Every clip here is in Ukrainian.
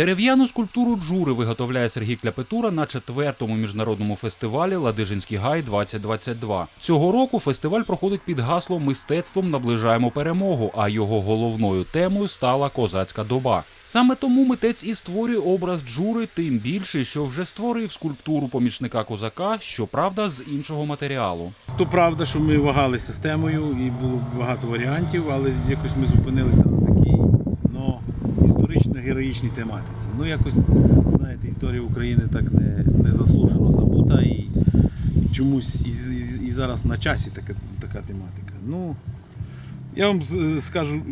Дерев'яну скульптуру Джури виготовляє Сергій Кляпетура на четвертому міжнародному фестивалі Ладижинський гай 2022 Цього року фестиваль проходить під гаслом Мистецтвом наближаємо перемогу. А його головною темою стала козацька доба. Саме тому митець і створює образ Джури, тим більше, що вже створив скульптуру помічника козака, щоправда, з іншого матеріалу. То правда, що ми вагалися з темою і було багато варіантів, але якось ми зупинилися історично-героїчній тематиці. Ну, якось, знаєте, історія України так не, не заслужено забута і, чомусь і, і, і зараз на часі така, така тематика. Ну, я вам скажу,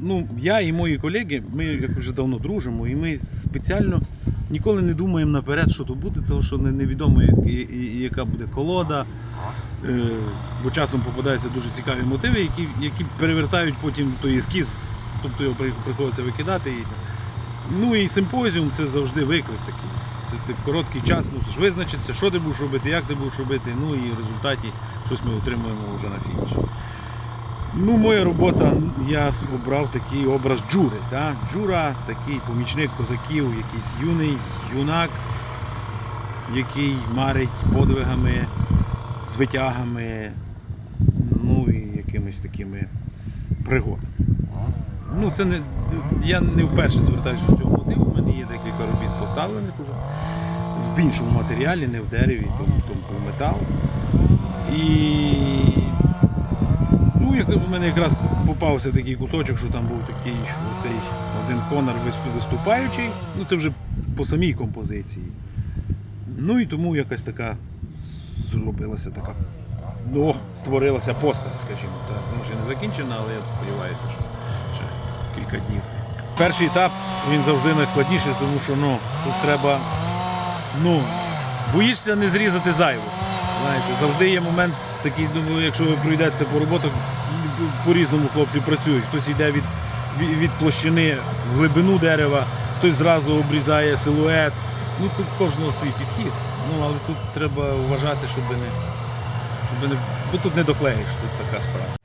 ну, я і мої колеги, ми як вже давно дружимо, і ми спеціально ніколи не думаємо наперед, що то буде, тому що невідомо, яка буде колода. Е, бо часом попадаються дуже цікаві мотиви, які, які перевертають потім той ескіз, тобто його приходиться викидати. Ну і симпозіум це завжди виклик такий. Це ти в короткий час мусиш визначитися, що ти будеш робити, як ти будеш робити, ну і в результаті щось ми отримуємо вже на фініші. Ну, моя робота, я обрав такий образ Джури. Та? Джура такий помічник козаків, якийсь юний юнак, який марить подвигами, з витягами, ну і якимись такими пригодами. Ну, це не, я не вперше звертаюся до цього мотиву, у мене є декілька робіт поставлених уже в іншому матеріалі, не в дереві, то, то, то метал. І Ну, як в мене якраз попався такий кусочок, що там був такий оцей один конор виступаючий. Ну це вже по самій композиції. Ну і тому якась така зробилася така. Ну, створилася постать, скажімо так. Вона ще не закінчена, але я сподіваюся, що ще кілька днів. Перший етап він завжди найскладніший, тому що ну, тут треба. Ну, боїшся не зрізати зайву. Знаєте, завжди є момент такий, думаю, якщо ви пройдете по роботах, по-різному хлопці працюють. Хтось йде від, від площини в глибину дерева, хтось зразу обрізає силует. Ну тут кожного свій підхід. Ну але тут треба вважати, щоб не, щоб не. Бо тут не доклеїш, тут така справа.